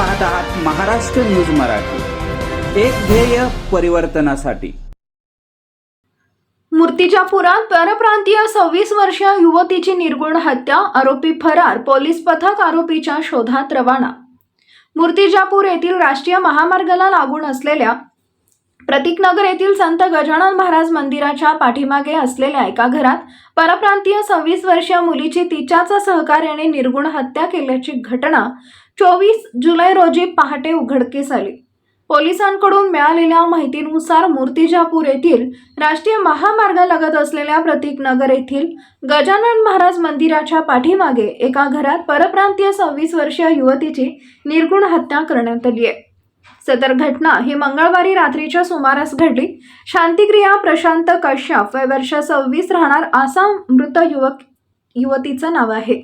पाहत आहात महाराष्ट्र न्यूज मराठी. एक ध्येय परिवर्तनासाठी. मूर्तिजापुरात परप्रांतीय सव्वीस वर्षीय युवतीची निर्गुण हत्या आरोपी फरार पोलीस पथक आरोपीच्या शोधात रवाना. मूर्तिजापूर येथील राष्ट्रीय महामार्गाला लागून असलेल्या प्रतीकनगर येथील संत गजानन महाराज मंदिराच्या पाठीमागे असलेल्या एका घरात परप्रांतीय सव्वीस वर्षीय मुलीची तिच्याच सहकार्याने निर्गुण हत्या केल्याची घटना चोवीस जुलै रोजी पहाटे उघडकीस आली. पोलिसांकडून मिळालेल्या माहितीनुसार मूर्तिजापूर येथील राष्ट्रीय महामार्गालगत असलेल्या प्रतीकनगर येथील गजानन महाराज मंदिराच्या पाठीमागे एका घरात परप्रांतीय सव्वीस वर्षीय युवतीची निर्गुण हत्या करण्यात आली आहे. सदर घटना ही मंगळवारी रात्रीच्या सुमारास घडली. शांतिक्रिया प्रशांत कश्यप वय वर्ष सव्वीस राहणार आसाम मृत युवक युवतीचं नाव आहे.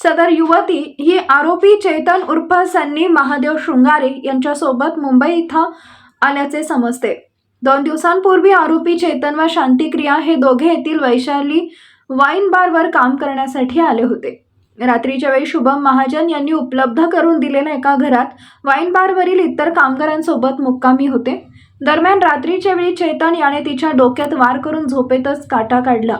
सदर युवती ही आरोपी चेतन उर्फ सन्नी महादेव शृंगारे यांच्यासोबत मुंबई इथं आल्याचे समजते. दोन दिवसांपूर्वी आरोपी चेतन व शांतिक्रिया हे दोघे येथील वैशाली वाईन बारवर काम करण्यासाठी आले होते. रात्रीच्या वेळी शुभम महाजन यांनी उपलब्ध करून दिलेल्या एका घरात वाईन बारवरील इतर कामगारांसोबत मुक्कामी होते. दरम्यान रात्रीच्या वेळी चेतन याने तिच्या डोक्यात वार करून झोपेतच काटा काढला.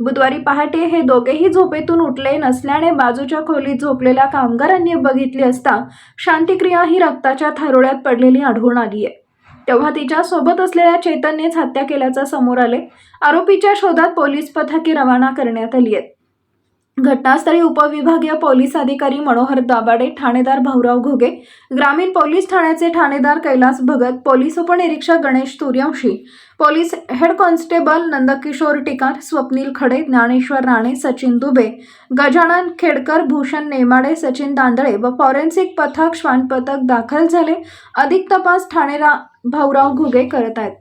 बुधवारी पहाटे हे दोघेही झोपेतून उठले नसल्याने बाजूच्या खोलीत झोपलेल्या कामगारांनी बघितली असता शांतिक्रिया ही रक्ताच्या थारोळ्यात पडलेली आढळून आली आहे. तेव्हा तिच्या सोबत असलेल्या चैतन्यच हत्या केल्याचं समोर आले. आरोपीच्या शोधात पोलीस पथके रवाना करण्यात आली आहेत. घटनास्थळी उपविभागीय पोलीस अधिकारी मनोहर दाभाडे ठाणेदार भाऊराव घोगे ग्रामीण पोलीस ठाण्याचे ठाणेदार कैलास भगत पोलीस उपनिरीक्षक Ganesh Suryavanshi police head constable Nandkishor Tikar Swapnil Khade Dnyaneshwar Rane Sachin Dubey Gajanan Khedkar Bhushan Nemade Sachin दांदळे व फॉरेन्सिक पथक श्वान पथक दाखल झाले. अधिक तपास ठाणेरा भाऊराव घुगे करत आहेत.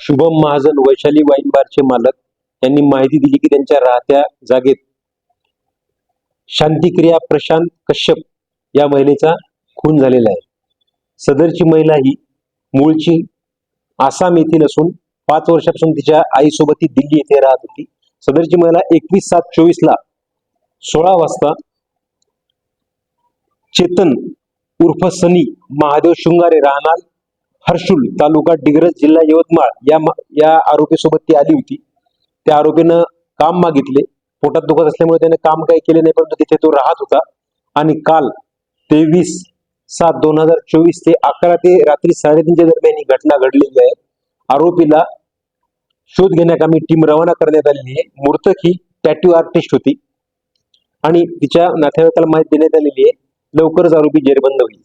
शुभम महाजन वैशाली वाईन बारचे मालक यांनी माहिती दिली की त्यांच्या राहत्या जागेत शांतिक्रिया प्रशांत कश्यप या महिलेचा खून झालेला आहे. सदरची महिला ही मूळची आसाम येथील असून पाच वर्षापासून तिच्या आईसोबत ती दिल्ली येथे राहत होती. सदरची महिला एकवीस सात चोवीस ला सोळा वाजता चेतन उर्फ सनी महादेव शृंगारे राहणार हर्षुल तालुका डिग्रज जिल्हा यवतमाळ या या आरोपीसोबत ती आली होती. त्या आरोपीनं काम मागितले. पोटात दुखत असल्यामुळे त्याने काम काही केले नाही परंतु तिथे तो राहत होता. आणि काल तेवीस सात दोन हजार चोवीस ते अकरा ते रात्री साडेतीनच्या दरम्यान ही घटना घडलेली आहे. आरोपीला शोध घेण्याकामी टीम रवाना करण्यात आलेली आहे. मूर्तक ही टॅटू आर्टिस्ट होती. आणि तिच्या नातेवाईकाला माहिती देण्यात आलेली आहे. लवकरच आरोपी जेरबंद होईल.